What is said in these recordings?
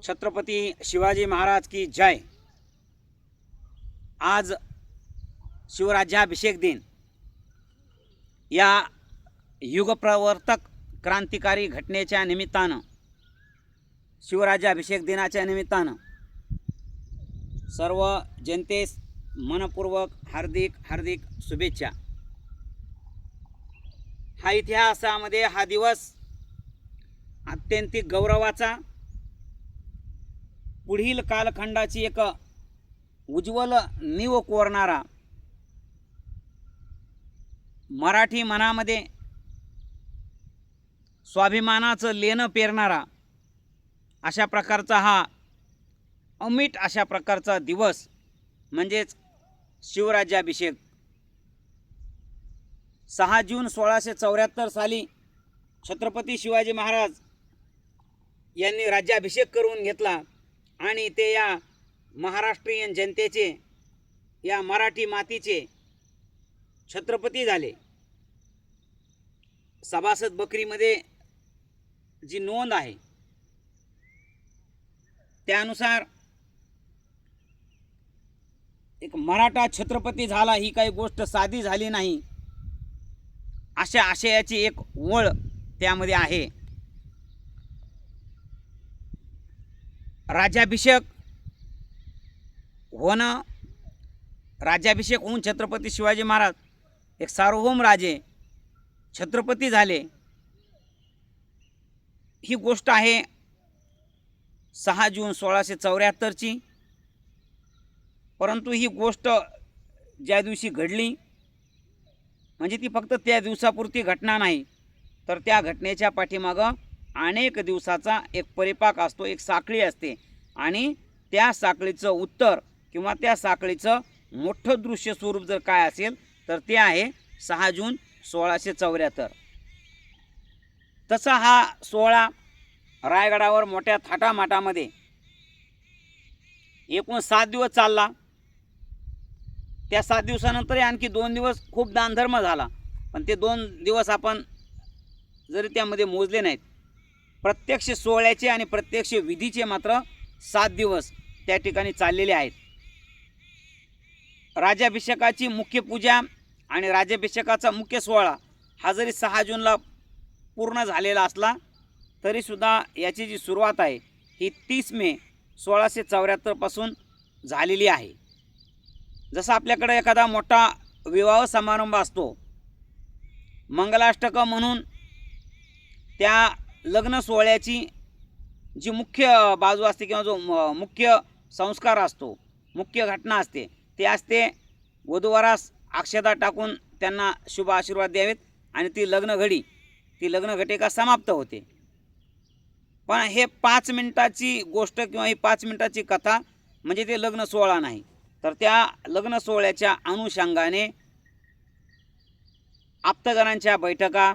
छत्रपती शिवाजी महाराज की जय. आज शिवराज्याभिषेक दिन. या युगप्रवर्तक क्रांतिकारी घटनेच्या निमित्तानं शिवराज्याभिषेक दिनाच्या निमित्तानं सर्व जनतेस मनपूर्वक हार्दिक हार्दिक शुभेच्छा. हा इतिहासामध्ये हा दिवस अत्यंतिक गौरवाचा पुढील कालखंडाची एक उज्ज्वल नीव कोरणारा मराठी मनामध्ये स्वाभिमानाचं लेणं पेरणारा अशा प्रकारचा हा अमिट अशा प्रकारचा दिवस म्हणजेच शिवराज्याभिषेक. सहा जून सोळाशे चौऱ्याहत्तर साली छत्रपती शिवाजी महाराज यांनी राज्याभिषेक करून घेतला. आणि ते या महाराष्ट्रीयन जनतेचे या मराठी मातीचे छत्रपती झाले. सभासद बकरीमध्ये जी नोंद आहे त्यानुसार एक मराठा छत्रपती झाला ही काही गोष्ट साधी झाली नाही अशा आशयाची एक ओळ त्यामध्ये आहे. राज्याभिषेक होणं राज्याभिषेक होऊन छत्रपती शिवाजी महाराज एक सार्वभौम राजे छत्रपती झाले. ही गोष्ट आहे सहा जून सोळाशे चौऱ्याहत्तरची. परंतु ही गोष्ट ज्या दिवशी घडली म्हणजे ती फक्त त्या दिवसापुरती घटना नाही तर त्या घटनेच्या पाठीमागं अनेक दिवसाचा एक परिपाक असतो एक साखळी असते. आणि त्या साखळीचं उत्तर किंवा त्या साखळीचं मोठं दृश्य स्वरूप जर काय असेल तर ते आहे सहा जून सोळाशे चौऱ्याहत्तर. तसा हा सोहळा रायगडावर मोठ्या थाटामाटामध्ये एकूण सात दिवस चालला. त्या सात दिवसानंतर आणखी दोन दिवस खूप दानधर्म झाला. पण ते दोन दिवस आपण जरी त्यामध्ये मोजले नाहीत प्रत्यक्ष सोहळ्याचे आणि प्रत्यक्ष विधीचे मात्र सात दिवस त्या ठिकाणी चाललेले आहेत. राज्याभिषेकाची मुख्य पूजा आणि राज्याभिषेकाचा मुख्य सोहळा हा जरी सहा जूनला पूर्ण झालेला असला तरीसुद्धा याची जी सुरुवात आहे ही तीस मे सोळाशे चौऱ्याहत्तरपासून झालेली आहे. जसं आपल्याकडे एखादा मोठा विवाह समारंभ असतो मंगलाष्टकं म्हणून त्या लग्न सोहळ्याची जी मुख्य बाजू असते किंवा जो मुख्य संस्कार असतो मुख्य घटना असते ते असते वधूवरास अक्षता टाकून त्यांना शुभ आशीर्वाद द्यावेत आणि ती लग्न घडी ती लग्न घटिका समाप्त होते. पण हे पाच मिनटाची गोष्ट किंवा ही पाच मिनिटाची कथा म्हणजे ते लग्न सोहळा नाही. तर त्या लग्न सोहळ्याच्या अनुषंगाने आप्तगणांच्या बैठका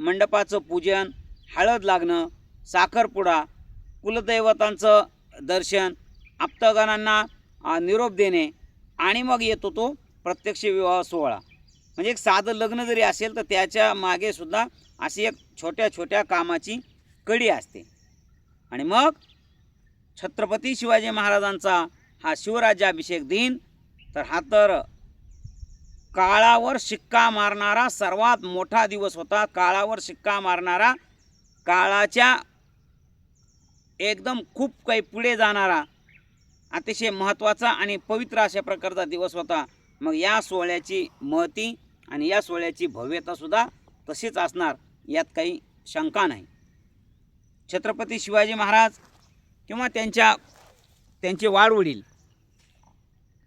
मंडपाचं पूजन हळद लागणं साखरपुडा कुलदैवतांचं दर्शन आप्तगणांना निरोप देणे आणि मग येतो तो प्रत्यक्ष विवाह सोहळा. म्हणजे एक साधं लग्न जरी असेल तर त्याच्यामागे सुद्धा अशी एक छोट्या छोट्या कामाची कडी असते. आणि मग छत्रपती शिवाजी महाराजांचा हा शिवराज्याभिषेक दिन तर हा तर काळावर शिक्का मारणारा सर्वात मोठा दिवस होता. काळावर शिक्का मारणारा काळाच्या एकदम खूप काही पुढे जाणारा अतिशय महत्त्वाचा आणि पवित्र अशा प्रकारचा दिवस होता. मग या सोहळ्याची महती आणि या सोहळ्याची भव्यतासुद्धा तशीच असणार यात काही शंका नाही. छत्रपती शिवाजी महाराज किंवा त्यांच्या त्यांचे वाडवडील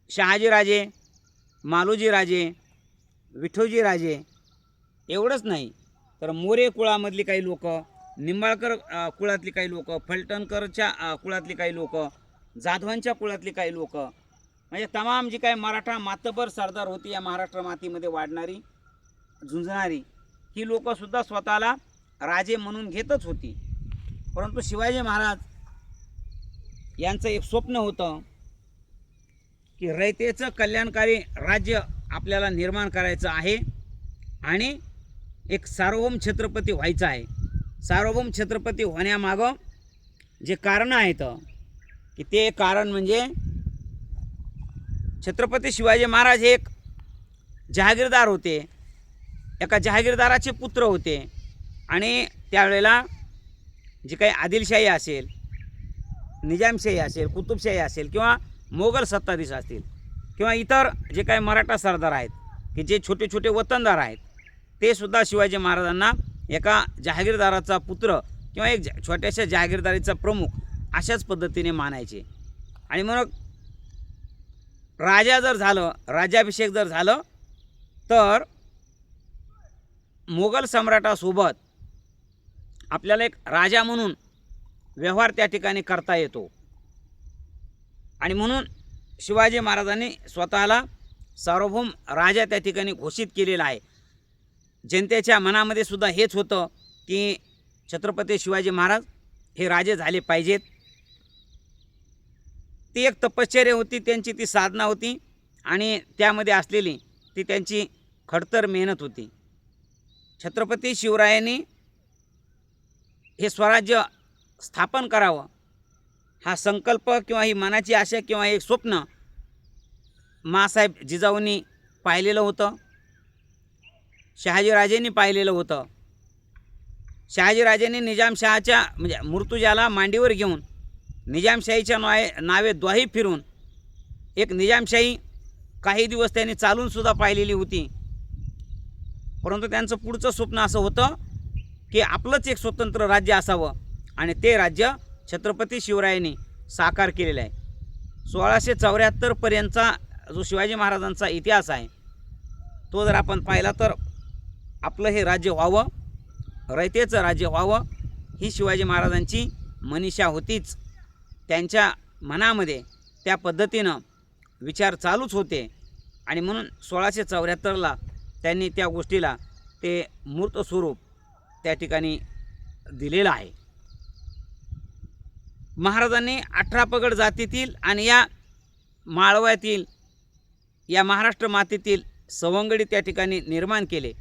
शहाजीराजे मालोजीराजे विठोजी राजे एवढंच नाही तर मोरे कुळामधली काही लोक निंबाळकर कुळातली काही लोक फलटणकरच्या कुळातली काही लोक जाधवांच्या कुळातली काही लोक म्हणजे तमाम जी काही मराठा मातबर सरदार होती या महाराष्ट्र मातीमध्ये वाढणारी झुंजणारी ही लोकंसुद्धा स्वतःला राजे म्हणून घेतच होती. परंतु शिवाजी महाराज यांचं एक स्वप्न होतं की रयतेचं कल्याणकारी राज्य आपल्याला निर्माण करायचं आहे आणि एक सार्वभौम छत्रपती व्हायचं आहे. सार्वभौम छत्रपती होण्यामागं जे कारण आहेत की ते कारण म्हणजे छत्रपती शिवाजी महाराज हे एक जहागीरदार होते एका जहागीरदाराचे पुत्र होते आणि त्यावेळेला जी काही आदिलशाही असेल निजामशाही असेल कुतुबशाही असेल किंवा मोगल सत्ताधीश असतील किंवा इतर जे काही मराठा सरदार आहेत की जे छोटे छोटे वतनदार आहेत ते सुद्धा शिवाजी महाराजांना एका जहागीरदाराचा पुत्र किंवा एक ज- छोट्याशा जहागीरदारीचा प्रमुख अशाच पद्धतीने मानायचे. आणि मग राजा जर झालं राज्याभिषेक जर झालं तर मोगल सम्राटासोबत आपल्याला एक राजा म्हणून व्यवहार त्या ठिकाणी करता येतो. आणि म्हणून शिवाजी महाराजांनी स्वतःला सार्वभौम राजा त्या ठिकाणी घोषित केलेला आहे. जनतेच्या मनामध्ये सुद्धा हेच होतं की छत्रपती शिवाजी महाराज हे राजे झाले पाहिजेत. ती एक तपश्चर्या होती त्यांची ती साधना होती आणि त्यामध्ये असलेली ती त्यांची खडतर मेहनत होती. छत्रपती शिवरायांनी हे स्वराज्य स्थापन करावं. हा संकल्प किंवा ही मनाची आशा किंवा एक स्वप्न मासाहेब जिजाऊंनी पाहिलेलं होतं. शहाजीराजेंनी पाहिलेलं होतं. शहाजीराजेंनी निजामशहाच्या म्हणजे मृत्यूजाला मांडीवर घेऊन निजामशाहीच्या नावे नावे द्वाही फिरून एक निजामशाही काही दिवस त्यांनी चालूनसुद्धा पाहिलेली होती. परंतु त्यांचं पुढचं स्वप्न असं होतं की आपलंच एक स्वतंत्र राज्य असावं आणि ते राज्य छत्रपती शिवरायांनी साकार केलेलं आहे. सोळाशे चौऱ्याहत्तरपर्यंतचा जो शिवाजी महाराजांचा इतिहास आहे तो जर आपण पाहिला तर आपलं हे राज्य व्हावं रयतेचं राज्य व्हावं ही शिवाजी महाराजांची मनीषा होतीच. त्यांच्या मनामध्ये त्या पद्धतीनं विचार चालूच होते. आणि म्हणून सोळाशे चौऱ्याहत्तरला त्यांनी त्या गोष्टीला ते मूर्त स्वरूप त्या ठिकाणी दिलेलं आहे. महाराजांनी अठरा पगड जातीतील आणि या माळव्यातील या महाराष्ट्र मातेतील सवंगडी त्या ठिकाणी निर्माण केले.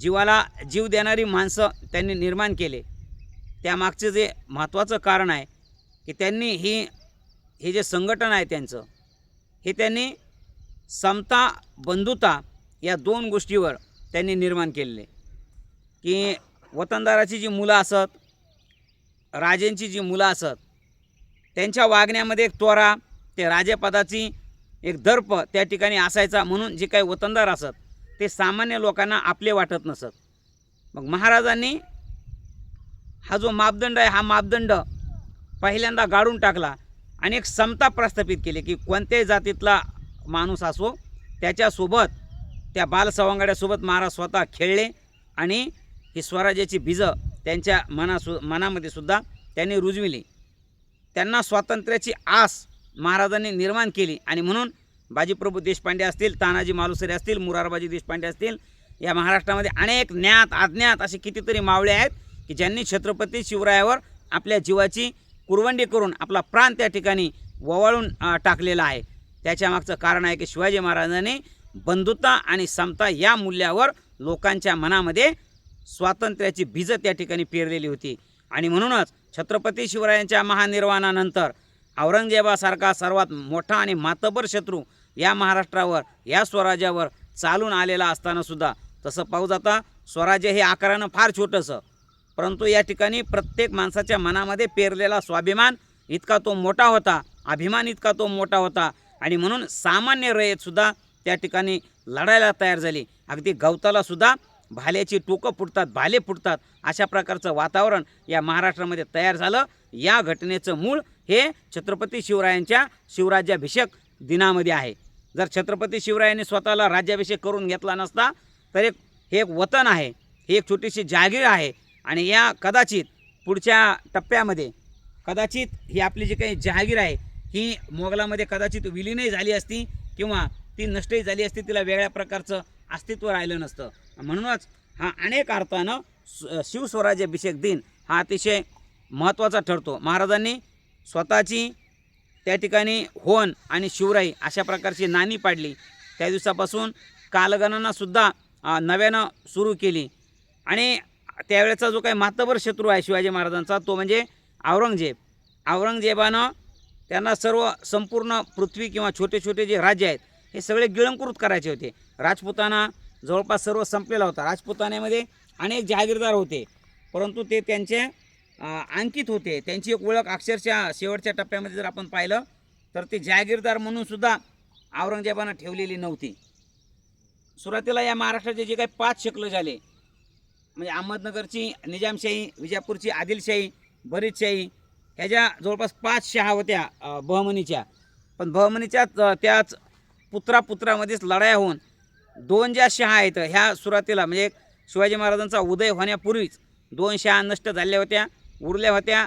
जीवाला जीव देणारी माणसं त्यांनी निर्माण केले. त्यामागचं जे महत्त्वाचं कारण आहे की त्यांनी ही हे जे संघटन आहे त्यांचं हे त्यांनी समता बंधुता या दोन गोष्टीवर त्यांनी निर्माण केलेले. की वतनदाराची जी मुलं असत राजेंची जी मुलं असत त्यांच्या वागण्यामध्ये एक त्वरा ते राजेपदाची एक दर्प त्या ठिकाणी असायचा म्हणून जे काही वतनदार असत ते सामान्य लोकांना आपले वाटत नसत. मग महाराजांनी हा जो मापदंड आहे हा मापदंड पहिल्यांदा गाडून टाकला आणि एक समता प्रस्थापित केली की कोणत्याही जातीतला माणूस असो त्याच्यासोबत त्या बालसवंगड्यासोबत महाराज स्वतः खेळले आणि ही स्वराज्याची बीजं त्यांच्या मनासु मनामध्ये सुद्धा त्यांनी रुजविली. त्यांना स्वातंत्र्याची आस महाराजांनी निर्माण केली आणि म्हणून बाजीप्रभू देशपांडे असतील तानाजी मालुसरे असतील मुरारबाजी देशपांडे असतील या महाराष्ट्रामध्ये अनेक ज्ञात अज्ञात असे कितीतरी मावळे आहेत की ज्यांनी छत्रपती शिवरायावर आपल्या जीवाची कुरवंडी करून आपला प्राण त्या ठिकाणी ववाळून टाकलेला आहे. त्याच्या मागचं कारण आहे की शिवाजी महाराजांनी बंधुता आणि समता या मूल्यावर लोकांच्या मनामध्ये स्वातंत्र्याची बीजं त्या ठिकाणी पेरलेली होती. आणि म्हणूनच छत्रपती शिवरायांच्या महानिर्वाणानंतर औरंगजेबासारखा सर्वात मोठा आणि मातबर शत्रू या महाराष्ट्रावर या स्वराज्यावर चालून आलेला असतानासुद्धा तसं पाहू जाता स्वराज्य हे आकारानं फार छोटंसं. परंतु या ठिकाणी प्रत्येक माणसाच्या मनामध्ये पेरलेला स्वाभिमान इतका तो मोठा होता अभिमान इतका तो मोठा होता आणि म्हणून सामान्य रयतसुद्धा त्या ठिकाणी लढायला तयार झाली. अगदी गवतालासुद्धा भाल्याची टोकं फुटतात भाले फुटतात अशा प्रकारचं वातावरण या महाराष्ट्रामध्ये तयार झालं. या घटनेचं मूळ हे छत्रपती शिवरायांच्या शिवराज्याभिषेक दिनामध्ये आहे. जर छत्रपती शिवरायांनी स्वतःला राज्याभिषेक करून घेतला नसता तर एक हे एक वतन आहे. ही एक छोटीशी जागीर आहे. आणि या कदाचित पुढच्या टप्प्यामध्ये कदाचित ही आपली जी काही जहागीर आहे ही मोगलामध्ये कदाचित विलीनही झाली असती किंवा ती नष्टही झाली असती तिला वेगळ्या प्रकारचं अस्तित्व राहिलं नसतं. म्हणूनच हा अनेक अर्थानं शिवस्वराज्याभिषेक दिन हा अतिशय महत्त्वाचा ठरतो. महाराजांनी स्वतःची त्या ठिकाणी होन आणि शिवराई अशा प्रकारची नाणी पाडली. त्या दिवसापासून कालगणनासुद्धा नव्यानं सुरू केली. आणि त्यावेळेचा जो काही मातबर शत्रू आहे शिवाजी महाराजांचा तो म्हणजे औरंगजेब. औरंगजेबानं त्यांना सर्व संपूर्ण पृथ्वी किंवा छोटे छोटे जे राज्य आहेत हे सगळे गिळंकृत करायचे होते. राजपुताना जवळपास सर्व संपलेला होता. राजपुतान्यामध्ये अनेक जहागीरदार होते. परंतु ते त्यांचे अंकित होते. त्यांची एक ओळख अक्षरशः शेवटच्या टप्प्यामध्ये जर आपण पाहिलं तर ते जहागीरदार म्हणून सुद्धा औरंगजेबानं ठेवलेली नव्हती. सुरुवातीला या महाराष्ट्राचे जे काही पाच शकलं झाले म्हणजे अहमदनगरची निजामशाही विजापूरची आदिलशाही बरीदशाही ह्याच्या जवळपास पाच शहा होत्या बहमनीच्या. पण बहमनीच्या त्याच पुत्रापुत्रामध्येच लढाया होऊन दोन ज्या शहा आहेत ह्या सुरुवातीला म्हणजे शिवाजी महाराजांचा उदय होण्यापूर्वीच दोन शहा नष्ट झाल्या होत्या. उरल्या होत्या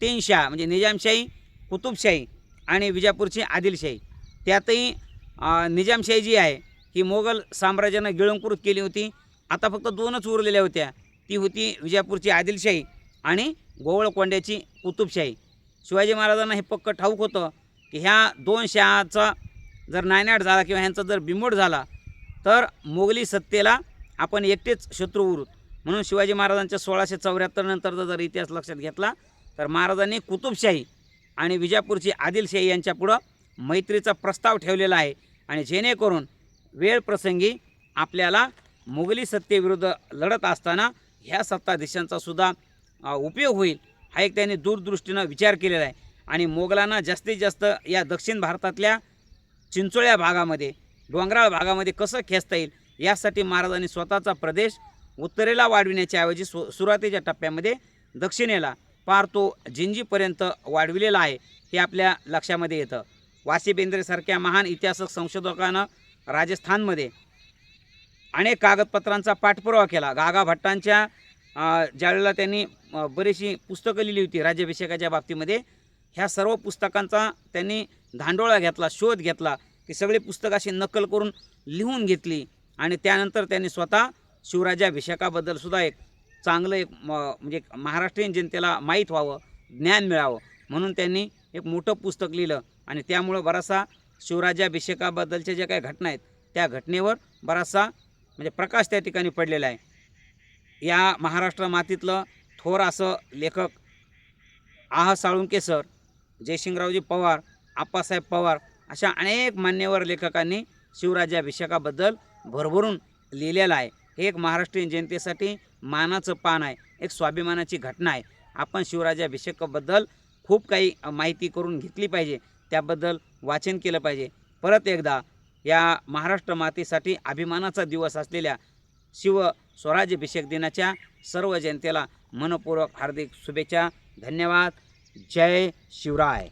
तीन शाह म्हणजे निजामशाही कुतुबशाही आणि विजापूरची आदिलशाही त्यातही निजामशाही जी आहे ही मोगल साम्राज्यानं गिळंकृत केली होती. आता फक्त दोनच उरलेल्या होत्या. ती होती विजापूरची आदिलशाही आणि गोवळकोंड्याची कुतुबशाही शिवाजी महाराजांना हे पक्क ठाऊक होतं की ह्या दोन शहाचा जर नायनाट झाला किंवा ह्यांचा जर बिमोड झाला तर मोगली सत्तेला आपण एकटेच शत्रू उरू म्हणून शिवाजी महाराजांच्या सोळाशे चौऱ्याहत्तर नंतरचा जर इतिहास लक्षात घेतला तर महाराजांनी कुतुबशाही आणि विजापूरची आदिलशाही यांच्यापुढं मैत्रीचा प्रस्ताव ठेवलेला आहे. आणि जेणेकरून वेळ प्रसंगी आपल्याला मुघली सत्तेविरुद्ध लढत असताना ह्या सत्ताधीशांचा सुद्धा उपयोग होईल हा एक त्यांनी दूरदृष्टीनं विचार केलेला आहे. आणि मोगलांना जास्तीत जास्त या दक्षिण भारतातल्या चिंचोळ्या भागामध्ये डोंगराळ भागामध्ये कसं खेचता येईल यासाठी महाराजांनी स्वतःचा प्रदेश उत्तरेला वाढविण्याच्या ऐवजी सु सुरुवातीच्या टप्प्यामध्ये दक्षिणेला पार तो जिंजीपर्यंत वाढविलेला आहे हे आपल्या लक्षामध्ये येतं. वासी बेंद्रेसारख्या महान इतिहासक संशोधकानं राजस्थानमध्ये अनेक कागदपत्रांचा पाठपुरावा केला. गागा भट्टांच्या ज्यावेळेला त्यांनी बरीचशी पुस्तकं लिहिली होती राज्याभिषेकाच्या बाबतीमध्ये ह्या सर्व पुस्तकांचा त्यांनी धांडोळा घेतला शोध घेतला ती सगळी पुस्तकं अशी नक्कल करून लिहून घेतली आणि त्यानंतर त्यांनी स्वतः शिवराज्याभिषेकाबद्दल सुद्धा एक चांगलं एक म- म्हणजे महाराष्ट्रीयन जनतेला माहीत व्हावं ज्ञान मिळावं म्हणून त्यांनी एक मोठं पुस्तक लिहिलं. आणि त्यामुळं बराचसा शिवराज्याभिषेकाबद्दलच्या ज्या काही घटना आहेत त्या घटनेवर बराचसा म्हणजे प्रकाश त्या ठिकाणी पडलेला आहे. या महाराष्ट्र मातीतलं थोर असं लेखक आह साळुंके सर जयसिंगरावजी पवार आप्पासाहेब पवार अशा अनेक मान्यवर लेखकांनी शिवराज्याभिषेकाबद्दल भरभरून लिहिलेलं आहे. हे एक महाराष्ट्रीयन जनतेसाठी मानाचं पान आहे एक स्वाभिमानाची घटना आहे. आपण शिवराजाभिषेकाबद्दल खूप काही माहिती करून घेतली पाहिजे त्याबद्दल वाचन केलं पाहिजे. परत एकदा या महाराष्ट्र मातेसाठी अभिमानाचा दिवस असलेल्या शिव स्वराज्याभिषेक दिनाच्या सर्व जनतेला मनपूर्वक हार्दिक शुभेच्छा धन्यवाद. जय शिवराय.